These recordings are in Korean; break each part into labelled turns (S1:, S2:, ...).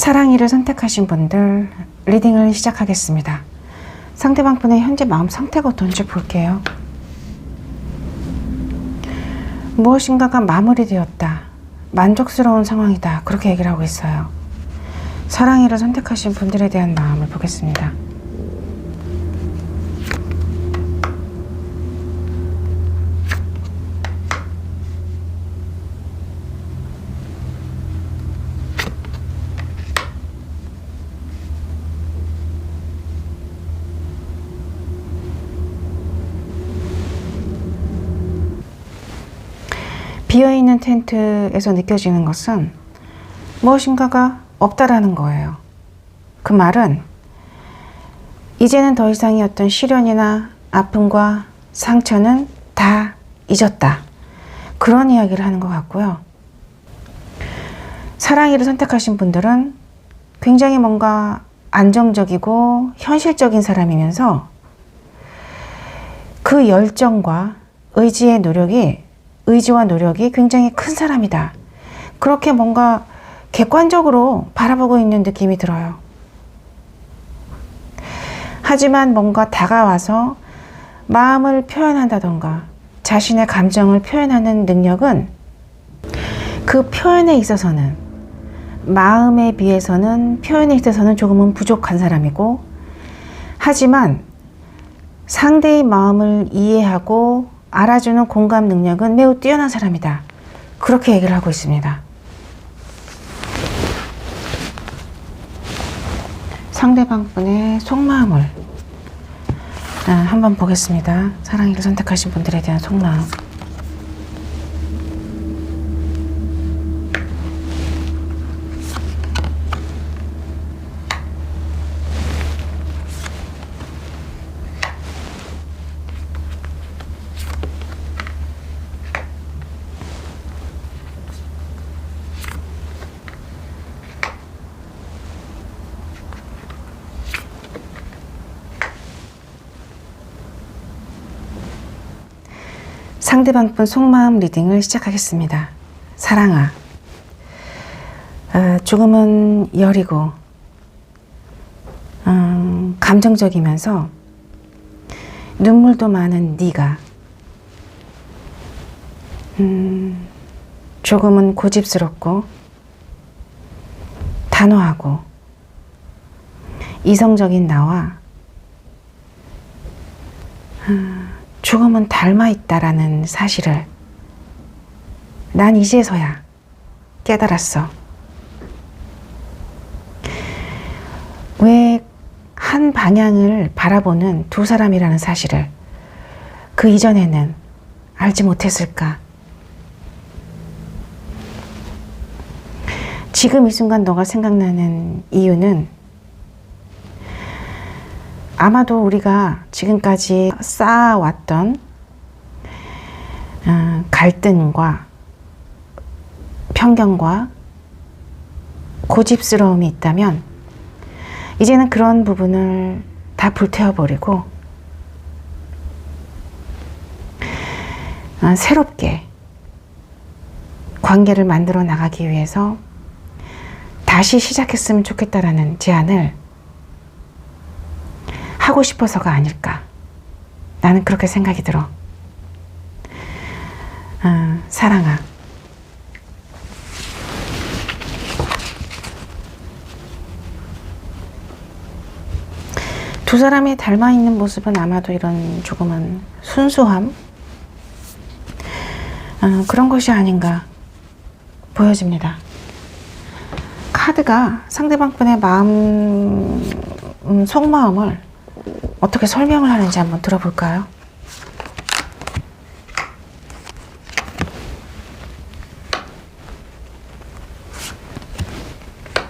S1: 사랑이를 선택하신 분들 리딩을 시작하겠습니다. 상대방 분의 현재 마음 상태가 어떤지 볼게요. 무엇인가가 마무리되었다. 만족스러운 상황이다. 그렇게 얘기를 하고 있어요. 사랑이를 선택하신 분들에 대한 마음을 보겠습니다. 비어있는 텐트에서 느껴지는 것은 무엇인가가 없다라는 거예요. 그 말은 이제는 더 이상의 어떤 시련이나 아픔과 상처는 다 잊었다. 그런 이야기를 하는 것 같고요. 사랑이를 선택하신 분들은 굉장히 뭔가 안정적이고 현실적인 사람이면서 그 열정과 의지의 노력이 의지와 노력이 굉장히 큰 사람이다. 그렇게 뭔가 객관적으로 바라보고 있는 느낌이 들어요. 하지만 뭔가 다가와서 마음을 표현한다던가 자신의 감정을 표현하는 능력은 그 표현에 있어서는 마음에 비해서는 표현에 있어서는 조금은 부족한 사람이고 하지만 상대의 마음을 이해하고 알아주는 공감 능력은 매우 뛰어난 사람이다. 그렇게 얘기를 하고 있습니다. 상대방 분의 속마음을 아, 한번 보겠습니다. 사랑이를 선택하신 분들에 대한 속마음. 상대방 분 속마음 리딩을 시작하겠습니다. 사랑아. 아, 조금은 여리고, 음, 감정적이면서 눈물도 많은 네가 음, 조금은 고집스럽고 단호하고 이성적인 나와 조금은 닮아 있다라는 사실을 난 이제서야 깨달았어. 왜 한 방향을 바라보는 두 사람이라는 사실을 그 이전에는 알지 못했을까? 지금 이 순간 너가 생각나는 이유는 아마도 우리가 지금까지 쌓아왔던 어, 갈등과 편견과 고집스러움이 있다면 이제는 그런 부분을 다 불태워버리고 어, 새롭게 관계를 만들어 나가기 위해서 다시 시작했으면 좋겠다라는 제안을 하고 싶어서가 아닐까. 나는 그렇게 생각이 들어. 어, 사랑아. 두 사람이 닮아 있는 모습은 아마도 이런 조금은 순수함? 어, 그런 것이 아닌가 보여집니다. 카드가 상대방 분의 마음, 음, 속마음을 어떻게 설명을 하는지 한번 들어볼까요?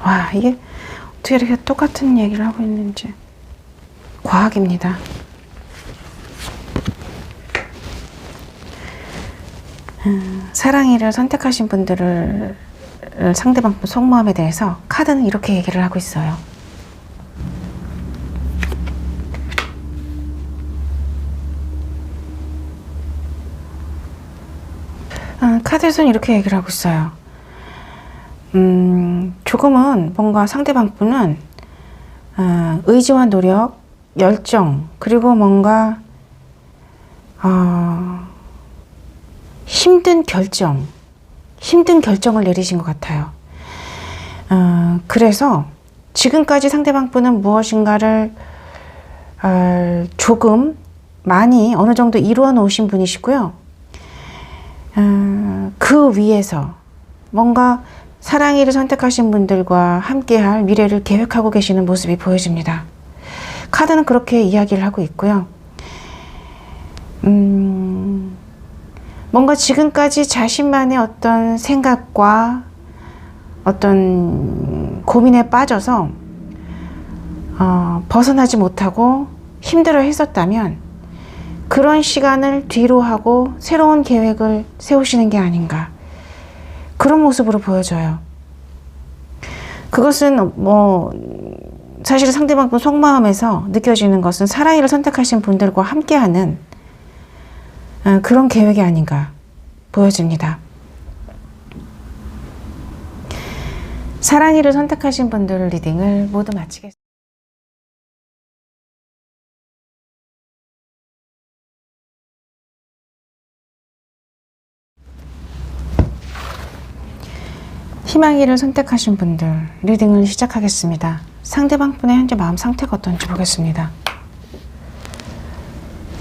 S1: 와, 이게 어떻게 이렇게 똑같은 얘기를 하고 있는지. 과학입니다. 음, 사랑이를 선택하신 분들을 상대방 속마음에 대해서 카드는 이렇게 얘기를 하고 있어요. 아, 카드에서는 이렇게 얘기를 하고 있어요. 음, 조금은 뭔가 상대방 분은 어, 의지와 노력, 열정, 그리고 뭔가 어, 힘든 결정, 힘든 결정을 내리신 것 같아요. 어, 그래서 지금까지 상대방 분은 무엇인가를 어, 조금 많이 어느 정도 이루어 놓으신 분이시고요. 어, 그 위에서 뭔가 사랑이를 선택하신 분들과 함께할 미래를 계획하고 계시는 모습이 보여집니다. 카드는 그렇게 이야기를 하고 있고요. 음, 뭔가 지금까지 자신만의 어떤 생각과 어떤 고민에 빠져서 어, 벗어나지 못하고 힘들어 했었다면 그런 시간을 뒤로 하고 새로운 계획을 세우시는 게 아닌가 그런 모습으로 보여져요. 그것은 뭐 사실 상대방 분 속마음에서 느껴지는 것은 사랑이를 선택하신 분들과 함께하는 어, 그런 계획이 아닌가 보여집니다. 사랑이를 선택하신 분들 리딩을 모두 마치겠습니다. 희망이를 선택하신 분들 리딩을 시작하겠습니다. 상대방 분의 현재 마음 상태가 어떤지 보겠습니다.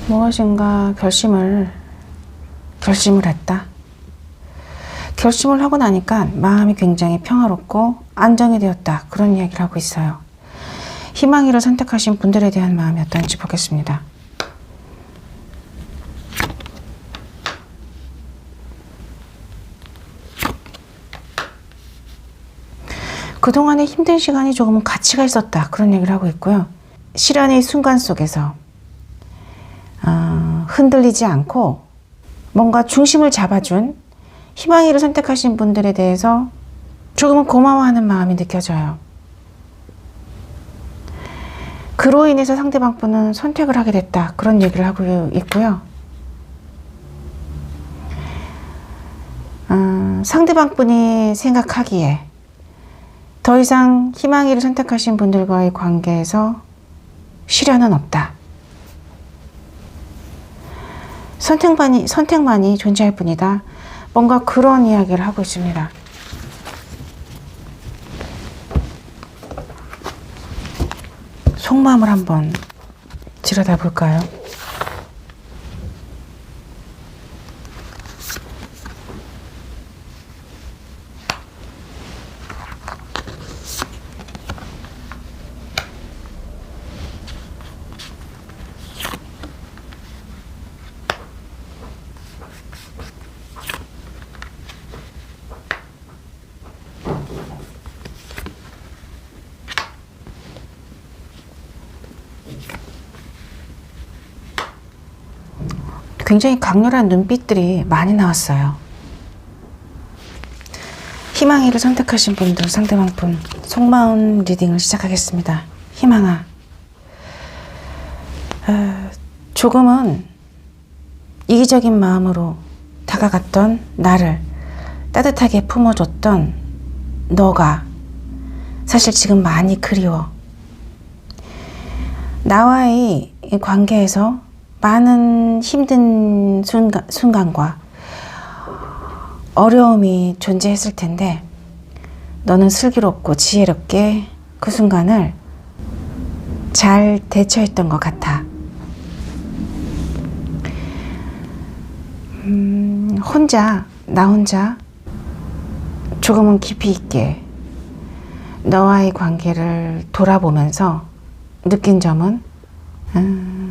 S1: 무엇인가 결심을 결심을 했다. 결심을 하고 나니까 마음이 굉장히 평화롭고 안정이 되었다. 그런 이야기를 하고 있어요. 희망이를 선택하신 분들에 대한 마음이 어떤지 보겠습니다. 그동안의 힘든 시간이 조금은 가치가 있었다. 그런 얘기를 하고 있고요. 시련의 순간 속에서 어, 흔들리지 않고 뭔가 중심을 잡아준 희망이를 선택하신 분들에 대해서 조금은 고마워하는 마음이 느껴져요. 그로 인해서 상대방 분은 선택을 하게 됐다. 그런 얘기를 하고 있고요. 어, 상대방 분이 생각하기에 더 이상 희망이를 선택하신 분들과의 관계에서 시련은 없다. 선택만이, 선택만이 존재할 뿐이다. 뭔가 그런 이야기를 하고 있습니다. 속마음을 한번 들여다 볼까요? 굉장히 강렬한 눈빛들이 많이 나왔어요. 희망이를 선택하신 분들 상대방 분 속마음 리딩을 시작하겠습니다. 희망아, 어, 조금은 이기적인 마음으로 다가갔던 나를 따뜻하게 품어줬던 너가 사실 지금 많이 그리워. 나와의 이 관계에서 많은 힘든 순간, 순간과 어려움이 존재했을 텐데 너는 슬기롭고 지혜롭게 그 순간을 잘 대처했던 것 같아. 음, 혼자, 나 혼자 조금은 깊이 있게 너와의 관계를 돌아보면서 느낀 점은, 음,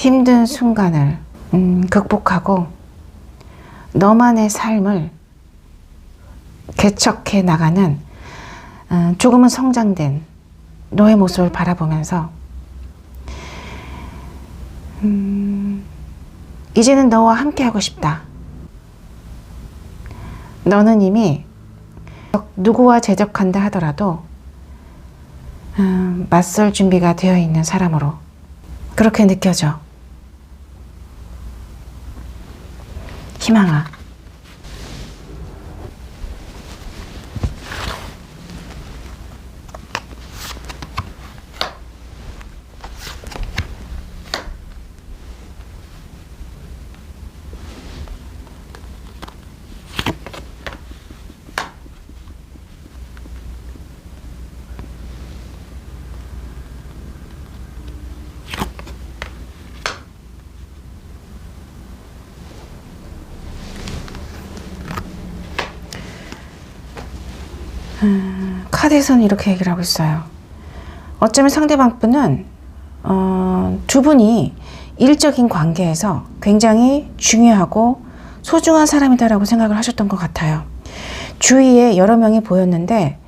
S1: 힘든 순간을 음, 극복하고 너만의 삶을 개척해 나가는 음, 조금은 성장된 너의 모습을 바라보면서 음, 이제는 너와 함께 하고 싶다. 너는 이미 누구와 제적한다 하더라도 음, 맞설 준비가 되어 있는 사람으로 그렇게 느껴져. 희망 음, 카드에서는 이렇게 얘기를 하고 있어요. 어쩌면 상대방 분은 어, 두 분이 일적인 관계에서 굉장히 중요하고 소중한 사람이다라고 생각을 하셨던 것 같아요. 주위에 여러 명이 보였는데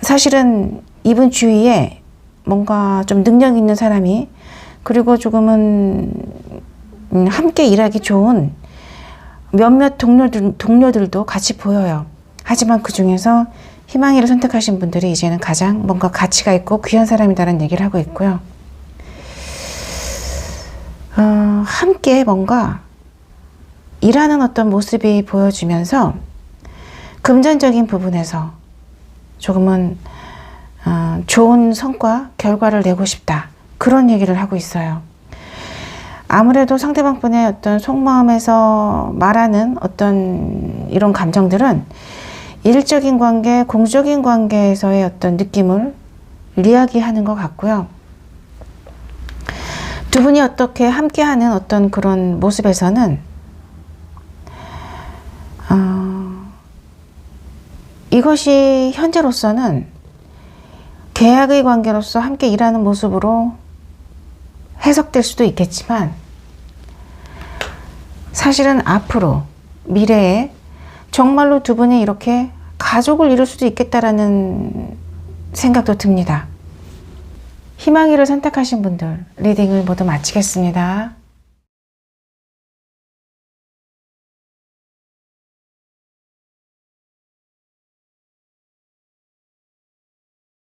S1: 사실은 이분 주위에 뭔가 좀 능력 있는 사람이 그리고 조금은 음, 함께 일하기 좋은 몇몇 동료들, 동료들도 같이 보여요. 하지만 그 중에서 희망이를 선택하신 분들이 이제는 가장 뭔가 가치가 있고 귀한 사람이다라는 얘기를 하고 있고요. 어, 함께 뭔가 일하는 어떤 모습이 보여지면서 금전적인 부분에서 조금은 어, 좋은 성과, 결과를 내고 싶다. 그런 얘기를 하고 있어요. 아무래도 상대방 분의 어떤 속마음에서 말하는 어떤 이런 감정들은 일적인 관계, 공적인 관계에서의 어떤 느낌을 이야기하는 것 같고요. 두 분이 어떻게 함께하는 어떤 그런 모습에서는 어, 이것이 현재로서는 계약의 관계로서 함께 일하는 모습으로 해석될 수도 있겠지만 사실은 앞으로 미래에 정말로 두 분이 이렇게 가족을 이룰 수도 있겠다라는 생각도 듭니다. 희망이를 선택하신 분들 리딩을 모두 마치겠습니다.